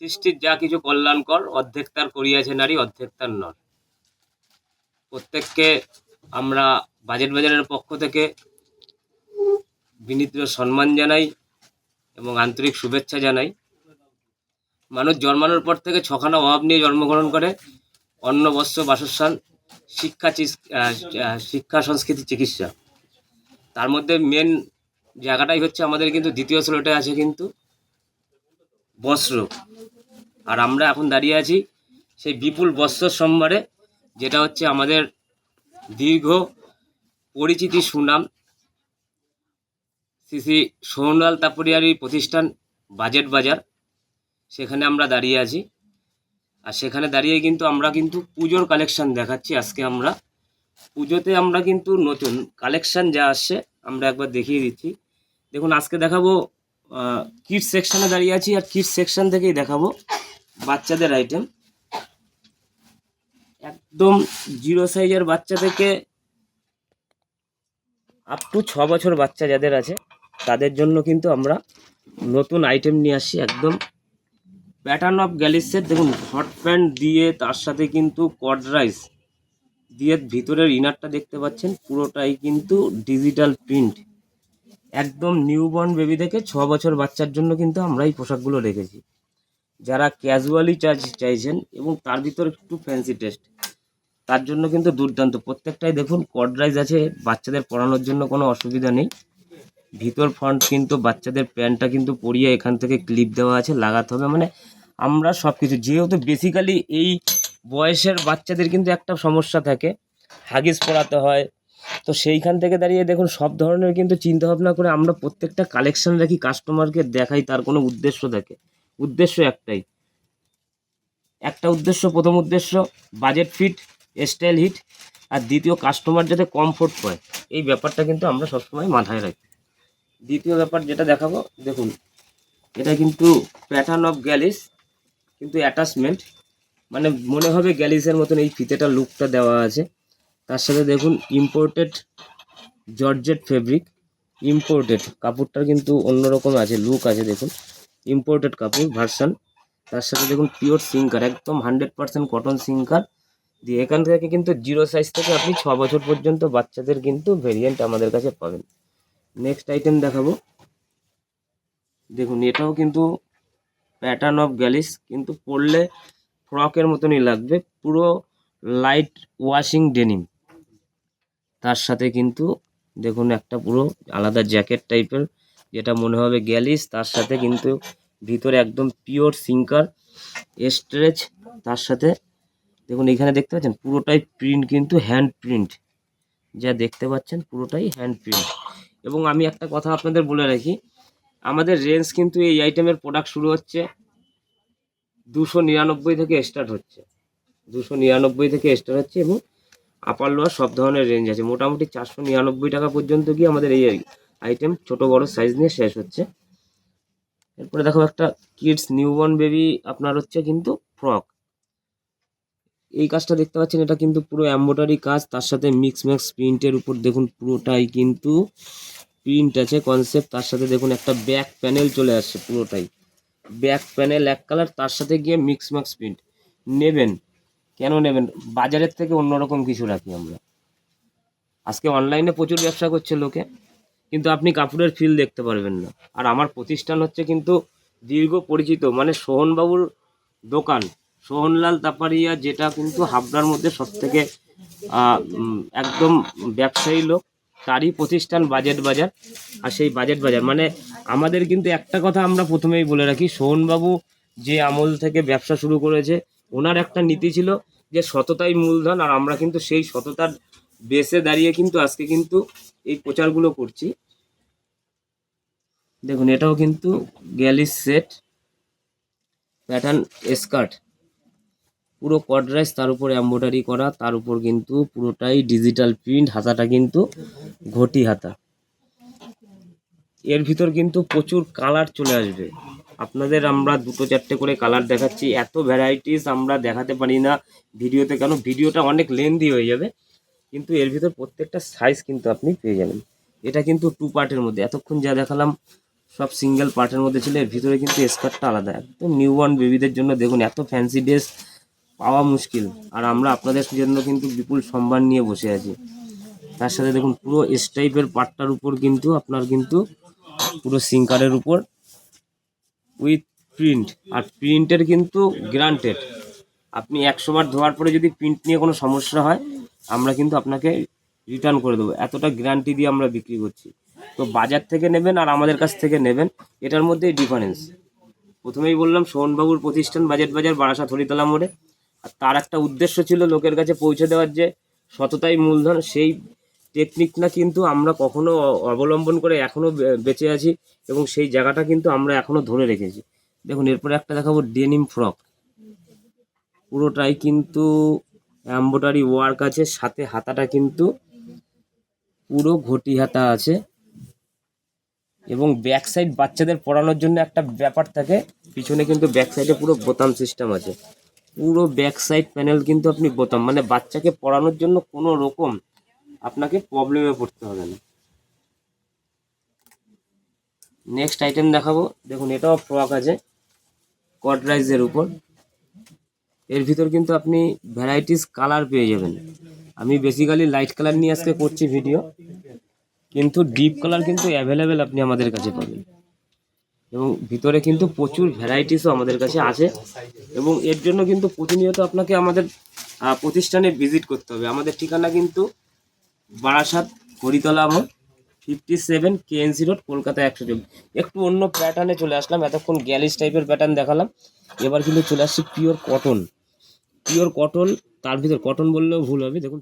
সৃষ্টির যা কিছু কল্যাণকর, অর্ধেক তার করিয়াছে নারী, অর্ধেক তার নর। প্রত্যেককে আমরা বাজেট বাজারের পক্ষ থেকে বিনীত সম্মান জানাই এবং আন্তরিক শুভেচ্ছা জানাই। মানুষ জন্মানোর পর থেকে ছখানা অভাব নিয়ে জন্মগ্রহণ করে। অন্ন, বস্ত্র, বাসস্থান, শিক্ষা শিক্ষা, সংস্কৃতি, চিকিৎসা। তার মধ্যে মেন জায়গাটাই হচ্ছে আমাদের কিন্তু দ্বিতীয় স্লোটে আছে কিন্তু বস্ত্র। আর আমরা এখন দাঁড়িয়ে আছি সেই বিপুল বস্ত্র সম্ভারে, যেটা হচ্ছে আমাদের দীর্ঘ পরিচিতি সুনাম। শ্রী শ্রী সোহনলাল তাপরিয়ারি প্রতিষ্ঠান বাজেট বাজার, সেখানে আমরা দাঁড়িয়ে আছি। আর সেখানে দাঁড়িয়ে কিন্তু আমরা কিন্তু পুজোর কালেকশন দেখাচ্ছি আজকে আমরা। পুজোতে আমরা কিন্তু নতুন কালেকশন যা আসছে, আমরা একবার দেখিয়ে দিচ্ছি। দেখুন, আজকে দেখাবো কিডস সেকশনে দাঁড়িয়ে আছি আর কিডস সেকশন থেকেই দেখাবো বাচ্চাদের আইটেম একদম জিরো সাইজের বাচ্চা থেকে আপ টু ছ বছর বাচ্চা যাদের আছে, তাদের জন্য কিন্তু আমরা নতুন আইটেম নিয়ে আসি একদম প্যাটার্ন অফ গ্যালিসের দেখুন হট প্যান্ট দিয়ে তার সাথে কিন্তু কড রাইস দিয়ে ভিতরের ইনারটা দেখতে পাচ্ছেন। পুরোটাই কিন্তু ডিজিটাল প্রিন্ট একদম নিউবর্ন বেবি থেকে ছ বছর বাচ্চার জন্য কিন্তু আমরা এই পোশাকগুলো রেখেছি। যারা ক্যাজুয়ালি চার্জ চাইছেন এবং তার ভিতর একটু ফ্যান্সি টেস্ট তার জন্য কিন্তু দুর্দান্ত। প্রত্যেকটাই দেখুন কড রাইস আছে, বাচ্চাদের পরানোর জন্য কোনো অসুবিধা নেই। ভিতর ফ্রন্ট কিন্তু বাচ্চাদের প্যান্টটা কিন্তু পরিয়ে এখান থেকে ক্লিপ দেওয়া আছে, লাগাতে হবে। মানে আমরা সব কিছু যেহেতু বেসিক্যালি এই বয়সের বাচ্চাদের কিন্তু একটা সমস্যা থাকে, হাগিস পরাতে হয় তো সেইখান থেকে দাঁড়িয়ে দেখুন, সব ধরনের কিন্তু চিন্তা ভাবনা করে আমরা প্রত্যেকটা কালেকশন রাখি কাস্টমারকে দেখাই, তার কোনো উদ্দেশ্য থাকে উদ্দেশ্য একটাই। একটা উদ্দেশ্য, প্রথম উদ্দেশ্য বাজেট ফিট স্টাইল হিট আর দ্বিতীয় কাস্টমার যাতে কমফোর্ট পায়। এই ব্যাপারটা কিন্তু আমরা সবসময় মাথায় রাখি। দ্বিতীয় ব্যাপার যেটা দেখাবো, দেখুন, এটা কিন্তু প্যাটার্ন অফ গ্যালিস কিন্তু অ্যাটাচমেন্ট মানে মনে হবে গ্যালিসের মতন এই ফিতেটা লুকটা দেওয়া আছে। তার সাথে দেখুন ইম্পোর্টেড জর্জেট ফেব্রিক ইম্পোর্টেড কাপড়টার কিন্তু অন্যরকম আছে লুক আছে দেখুন ইম্পোর্টেড কাপড় ভার্সান তার সাথে দেখুন পিওর সিঙ্কার একদম হান্ড্রেড পার্সেন্ট কটন সিঙ্কার দিয়ে এখান থেকে কিন্তু জিরো সাইজ থেকে আপনি ছ বছর পর্যন্ত বাচ্চাদের কিন্তু ভেরিয়েন্ট আমাদের কাছে পাবেন। নেক্সট আইটেম দেখাবো। দেখুন, এটাও কিন্তু প্যাটার্ন অফ গ্যালিস কিন্তু পরলে ফ্রকের মতনই লাগবে, পুরো লাইট ওয়াশিং ডেনিম তার সাথে কিন্তু দেখুন একটা পুরো আলাদা জ্যাকেট টাইপের, যেটা মনে হবে গ্যালিস। তার সাথে কিন্তু ভিতরে একদম পিওর সিঙ্কার স্ট্রেচ। তার সাথে দেখুন এখানে দেখতে পাচ্ছেন পুরোটাই প্রিন্ট কিন্তু হ্যান্ড প্রিন্ট। যা দেখতে পাচ্ছেন পুরোটাই হ্যান্ড প্রিন্ট। এবং আমি একটা কথা আপনাদের বলে রাখি, আমাদের রেঞ্জ কিন্তু এই আইটেমের প্রোডাক্ট শুরু হচ্ছে দুশো নিরানব্বই থেকে স্টার্ট হচ্ছে। দুশো নিরানব্বই থেকে স্টার্ট হচ্ছে এবং আপার লোয়ার সব ধরনের রেঞ্জ আছে। মোটামুটি চারশো নিরানব্বই টাকা পর্যন্ত গিয়ে আমাদের এই আইটেম ছোট বড় সাইজ নিয়ে শেষ হচ্ছে। এরপরে দেখো একটা কিডস নিউবর্ন বেবি আপনার হচ্ছে কিন্তু ফ্রক এই কাজটা দেখতে পাচ্ছেন, এটা কিন্তু পুরো এম্বোটারি কাজ, তার সাথে মিক্স ম্যাক্স প্রিন্টের উপর দেখুন পুরোটাই কিন্তু প্রিন্ট আছে কনসেপ্ট তার সাথে দেখুন একটা ব্যাক প্যানেল চলে আসছে পুরোটাই। ব্যাক প্যানেল এক কালার তার সাথে গিয়ে মিক্স ম্যাক্স প্রিন্ট নেবেন কেন নেবেন? বাজারের থেকে অন্যরকম কিছু রাখি আমরা। আজকে অনলাইনে প্রচুর ব্যবসা করছে লোকে, কিন্তু আপনি কাপড়ের ফিল দেখতে পারবেন না। আর আমার প্রতিষ্ঠান হচ্ছে কিন্তু দীর্ঘ পরিচিত মানে সোহনবাবুর দোকান, সোহনলাল তাপারিয়া যেটা কিন্তু হাবড়ার মধ্যে সব থেকে একদম ব্যবসায়ী লোক, তারই প্রতিষ্ঠান বাজেট বাজার, আর সেই বাজেট বাজার। মানে আমাদের কিন্তু একটা কথা আমরা প্রথমেই বলে রাখি, সোহনবাবু যে আমল থেকে ব্যবসা শুরু করেছে ওনার একটা নীতি ছিল যে সততাই মূলধন, আর আমরা কিন্তু সেই সততার বেসে দাঁড়িয়ে কিন্তু আজকে কিন্তু এই প্রচারগুলো করছি। দেখুন, এটাও কিন্তু গ্যালিস সেট, প্যাটার্ন স্কার্ট, পুরো কডরাইস তার উপর এম্ব্রয়ডারি করা, তার উপর কিন্তু পুরোটাই ডিজিটাল প্রিন্ট হাতাটা কিন্তু ঘটি হাতা। এর ভিতর কিন্তু প্রচুর কালার চলে আসবে। আপনাদের আমরা দুটো চারটে করে কালার দেখাচ্ছি। এত ভ্যারাইটিস আমরা দেখাতে পারি না ভিডিওতে, কেন ভিডিওটা অনেক লেন্দি হয়ে যাবে। কিন্তু এর ভিতর প্রত্যেকটা সাইজ কিন্তু আপনি পেয়ে যাবেন। এটা কিন্তু টু পার্টের মধ্যে। এতক্ষণ যা দেখালাম, সব সিঙ্গেল পার্টের মধ্যে ছিল। এর ভিতরে কিন্তু স্কার্টটা আলাদা। একদম নিউ বর্ন বেবিদের জন্য দেখুন, এত ফ্যান্সি ড্রেস পাওয়া মুশকিল। আর আমরা আপনাদের জন্য কিন্তু বিপুল সম্মান নিয়ে বসে আছি। তার সাথে দেখুন, পুরো এস টাইপের পাটটার উপর কিন্তু, আপনার কিন্তু পুরো সিঙ্কারের উপর উইথ প্রিন্ট আর প্রিন্টের কিন্তু গ্রান্টেড আপনি একশো বার ধোয়ার পরে যদি প্রিন্ট নিয়ে কোনো সমস্যা হয়, আমরা কিন্তু আপনাকে রিটার্ন করে দেবো। এতটা গ্যারান্টি দিয়ে আমরা বিক্রি করছি। তো বাজার থেকে নেবেন আর আমাদের কাছ থেকে নেবেন, এটার মধ্যেই ডিফারেন্স প্রথমেই বললাম, সোহনবাবুর প্রতিষ্ঠান বাজেট বাজার বারাসা হরিতলা মোড়ে। আর তার একটা উদ্দেশ্য ছিল লোকের কাছে পৌঁছে দেওয়ার যে সততাই মূলধন, সেই টেকনিকটা কিন্তু আমরা কখনো অবলম্বন করে এখনও বে- বেঁচে আছি এবং সেই জায়গাটা কিন্তু আমরা এখনও ধরে রেখেছি। দেখুন, এরপরে একটা দেখাবো ডেনিম ফ্রক পুরোটাই কিন্তু এম্বোটারি ওয়ার্ক আছে, সাথে হাতাটা কিন্তু পুরো ঘটি হাতা আছে এবং ব্যাক সাইড বাচ্চাদের পড়ানোর জন্য একটা ব্যাপার থাকে, পিছনে কিন্তু ব্যাক সাইডে পুরো বোতাম সিস্টেম আছে। পুরো ব্যাক সাইড প্যানেল কিন্তু আপনি বোতাম মানে বাচ্চাকে পড়ানোর জন্য কোনো রকম আপনাকে প্রবলেমে পড়তে হবে না। নেক্সট আইটেম দেখাবো। দেখুন, এটাও ফ্রক আছে কট রাইসের উপর। এর ভিতর কিন্তু আপনি ভ্যারাইটিস কালার পেয়ে যাবেন। আমি বেসিক্যালি লাইট কালার নিয়ে আজকে করছি ভিডিও কিন্তু ডিপ কালার কিন্তু অ্যাভেলেবেল আপনি আমাদের কাছে পাবেন। এবং ভিতরে কিন্তু প্রচুর ভ্যারাইটিসও আমাদের কাছে আছে। এবং এর জন্য কিন্তু প্রতিনিয়ত আপনাকে আমাদের প্রতিষ্ঠানে ভিজিট করতে হবে। আমাদের ঠিকানা কিন্তু বারাসাত হরিতলা মোড় fifty seven KNC road Kolkata একশো চব্বিশ একটু অন্য প্যাটার্নে চলে আসলাম, এতক্ষণ গ্যালিস টাইপের প্যাটার্ন দেখালাম। এবার কিন্তু চলে আসছি পিওর কটন পিওর কটন তার ভিতর কটন বললেও ভুল হবে, দেখুন।